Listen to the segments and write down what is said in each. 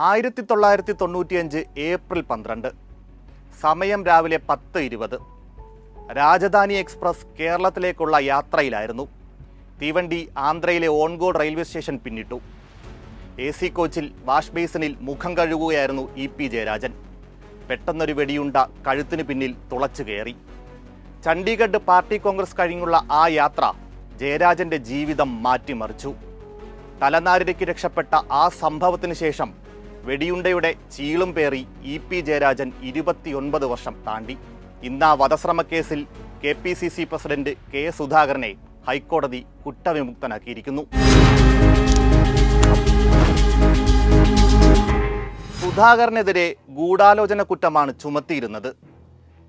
ആയിരത്തി തൊള്ളായിരത്തി തൊണ്ണൂറ്റിയഞ്ച് ഏപ്രിൽ പന്ത്രണ്ട്. സമയം രാവിലെ പത്ത് ഇരുപത്. രാജധാനി എക്സ്പ്രസ് കേരളത്തിലേക്കുള്ള യാത്രയിലായിരുന്നു. തീവണ്ടി ആന്ധ്രയിലെ ഓൺഗോഡ് റെയിൽവേ സ്റ്റേഷൻ പിന്നിട്ടു. എ സി കോച്ചിൽ വാഷ് ബേസിനിൽ മുഖം കഴുകുകയായിരുന്നു ഇ പി ജയരാജൻ. പെട്ടെന്നൊരു വെടിയുണ്ട കഴുത്തിന് പിന്നിൽ തുളച്ചു കയറി. ചണ്ഡീഗഡ് പാർട്ടി കോൺഗ്രസ് കഴിഞ്ഞുള്ള ആ യാത്ര ജയരാജന്റെ ജീവിതം മാറ്റിമറിച്ചു. തലനാരിഴയ്ക്ക് രക്ഷപ്പെട്ട ആ സംഭവത്തിന് ശേഷം വെടിയുണ്ടയുടെ ചീളും പേറി ഇ പി ജയരാജൻ ഇരുപത്തിയൊൻപത് വർഷം താണ്ടി. ഇന്ന് ആ വധശ്രമ കേസിൽ K P C C president K സുധാകരനെ ഹൈക്കോടതി കുറ്റവിമുക്തനാക്കിയിരിക്കുന്നു. സുധാകരനെതിരെ ഗൂഢാലോചന കുറ്റമാണ് ചുമത്തിയിരുന്നത്.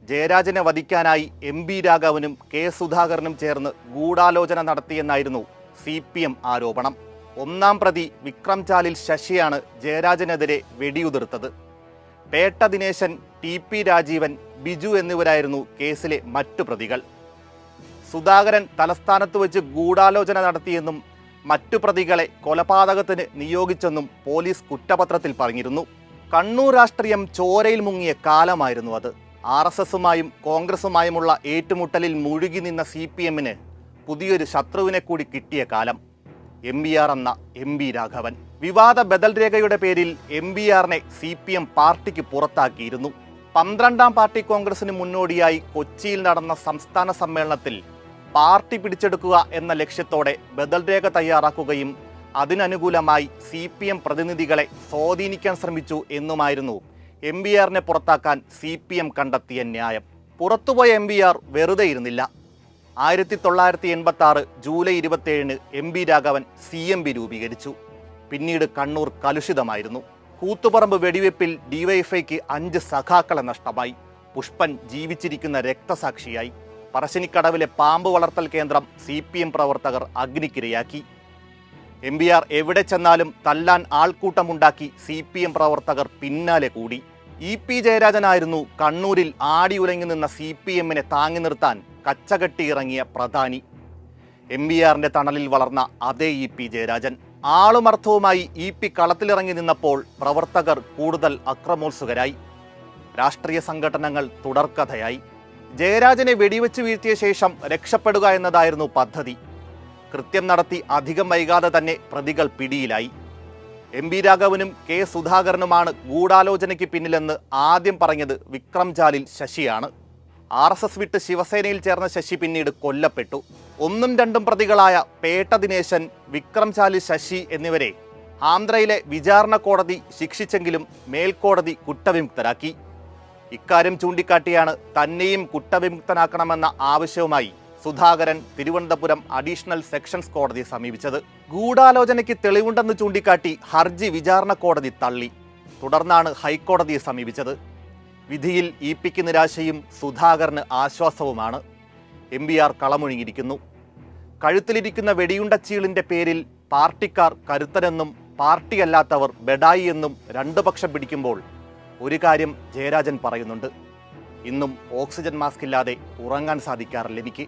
ജയരാജനെ വധിക്കാനായി എം ബി രാഘവനും കെ സുധാകരനും ചേർന്ന് ഗൂഢാലോചന നടത്തിയെന്നായിരുന്നു സി പി എം ആരോപണം. ഒന്നാം പ്രതി വിക്രം ചാലിൽ ശശിയാണ് ജയരാജനെതിരെ വെടിയുതിർത്തത്. പേട്ട ദിനേശൻ ടി പി രാജീവൻ ബിജു എന്നിവരായിരുന്നു കേസിലെ മറ്റു പ്രതികൾ. സുധാകരൻ തലസ്ഥാനത്ത് വെച്ച് ഗൂഢാലോചന നടത്തിയെന്നും മറ്റു പ്രതികളെ കൊലപാതകത്തിന് നിയോഗിച്ചെന്നും പോലീസ് കുറ്റപത്രത്തിൽ പറഞ്ഞിരുന്നു. കണ്ണൂർ രാഷ്ട്രീയം ചോരയിൽ മുങ്ങിയ കാലമായിരുന്നു അത്. ആർ എസ് എസുമായും കോൺഗ്രസുമായുമുള്ള ഏറ്റുമുട്ടലിൽ മുഴുകി നിന്ന സി പി എമ്മിന് പുതിയൊരു ശത്രുവിനെ കൂടി കിട്ടിയ കാലം. എം ബി ആർ എന്ന എം ബി രാഘവൻ. വിവാദ ബദൽ രേഖയുടെ പേരിൽ എം ബി ആറിനെ സി പി എം പാർട്ടിക്ക് പുറത്താക്കിയിരുന്നു. പന്ത്രണ്ടാം പാർട്ടി കോൺഗ്രസിന് മുന്നോടിയായി കൊച്ചിയിൽ നടന്ന സംസ്ഥാന സമ്മേളനത്തിൽ പാർട്ടി പിടിച്ചെടുക്കുക എന്ന ലക്ഷ്യത്തോടെ ബദൽ രേഖ തയ്യാറാക്കുകയും അതിനനുകൂലമായി സി പി എം പ്രതിനിധികളെ സ്വാധീനിക്കാൻ ശ്രമിച്ചു എന്നുമായിരുന്നു എം ബി ആറിനെ പുറത്താക്കാൻ സി പി എം കണ്ടെത്തിയ ന്യായം. പുറത്തുപോയ എം ബി ആർ വെറുതെ ഇരുന്നില്ല. ആയിരത്തി തൊള്ളായിരത്തി എൺപത്തി ആറ് ജൂലൈ ഇരുപത്തിയേഴിന് M B Raghavan C M B രൂപീകരിച്ചു. പിന്നീട് കണ്ണൂർ കലുഷിതമായിരുന്നു. കൂത്തുപറമ്പ് വെടിവെപ്പിൽ ഡിവൈഎഫ്ഐക്ക് അഞ്ച് സഖാക്കളെ നഷ്ടമായി. പുഷ്പൻ ജീവിച്ചിരിക്കുന്ന രക്തസാക്ഷിയായി. പറശ്ശിനിക്കടവിലെ പാമ്പ് വളർത്തൽ കേന്ദ്രം സി പി എം പ്രവർത്തകർ അഗ്നിക്കിരയാക്കി. എം ബി ആർ എവിടെ ചെന്നാലും തല്ലാൻ ആൾക്കൂട്ടമുണ്ടാക്കി സി പി എം പ്രവർത്തകർ പിന്നാലെ കൂടി. ഇ പി ജയരാജനായിരുന്നു കണ്ണൂരിൽ ആടിയുലങ്ങി നിന്ന സി പി എമ്മിനെ താങ്ങി നിർത്താൻ കച്ചകെട്ടി ഇറങ്ങിയ പ്രധാനി. എം വി ആറിന്റെ തണലിൽ വളർന്ന അതേ ഇ പി ജയരാജൻ. ആളുമർത്ഥവുമായി ഇ പി കളത്തിലിറങ്ങി നിന്നപ്പോൾ പ്രവർത്തകർ കൂടുതൽ അക്രമോത്സുകരായി. രാഷ്ട്രീയ സംഘടനകൾ തുടർക്കഥയായി. ജയരാജനെ വെടിവെച്ച് വീഴ്ത്തിയ ശേഷം രക്ഷപ്പെടുക എന്നതായിരുന്നു പദ്ധതി. കൃത്യം നടത്തി അധികം വൈകാതെ തന്നെ പ്രതികൾ പിടിയിലായി. എം ബി രാഘവനും കെ സുധാകരനുമാണ് ഗൂഢാലോചനയ്ക്ക് പിന്നിലെന്ന് ആദ്യം പറഞ്ഞത് വിക്രം ജാലിൽ ശശിയാണ്. ആർ എസ് എസ് വിട്ട് ശിവസേനയിൽ ചേർന്ന ശശി പിന്നീട് കൊല്ലപ്പെട്ടു. ഒന്നും രണ്ടും പ്രതികളായ പേട്ട ദിനേശൻ വിക്രം ചാലി ശശി എന്നിവരെ ആന്ധ്രയിലെ വിചാരണ കോടതി ശിക്ഷിച്ചെങ്കിലും മേൽക്കോടതി കുറ്റവിമുക്തരാക്കി. ഇക്കാര്യം ചൂണ്ടിക്കാട്ടിയാണ് തന്നെയും കുറ്റവിമുക്തനാക്കണമെന്ന ആവശ്യവുമായി സുധാകരൻ തിരുവനന്തപുരം അഡീഷണൽ സെക്ഷൻസ് കോടതിയെ സമീപിച്ചത്. ഗൂഢാലോചനയ്ക്ക് തെളിവുണ്ടെന്ന് ചൂണ്ടിക്കാട്ടി ഹർജി വിചാരണ കോടതി തള്ളി. തുടർന്നാണ് ഹൈക്കോടതിയെ സമീപിച്ചത്. വിധിയിൽ ഇ പിക്ക് നിരാശയും സുധാകരന് ആശ്വാസവുമാണ്. എം ബി ആർ കളമൊഴുങ്ങിയിരിക്കുന്നു കഴുത്തിലിരിക്കുന്ന വെടിയുണ്ടച്ചീളിന്റെ പേരിൽ പാർട്ടിക്കാർ കരുത്തരെന്നും പാർട്ടിയല്ലാത്തവർ ബെഡായി എന്നും രണ്ടു പക്ഷം പിടിക്കുമ്പോൾ ഒരു കാര്യം ജയരാജൻ പറയുന്നുണ്ട്. ഇന്നും ഓക്സിജൻ മാസ്ക് ഇല്ലാതെ ഉറങ്ങാൻ സാധിക്കാറില്ല എനിക്ക്.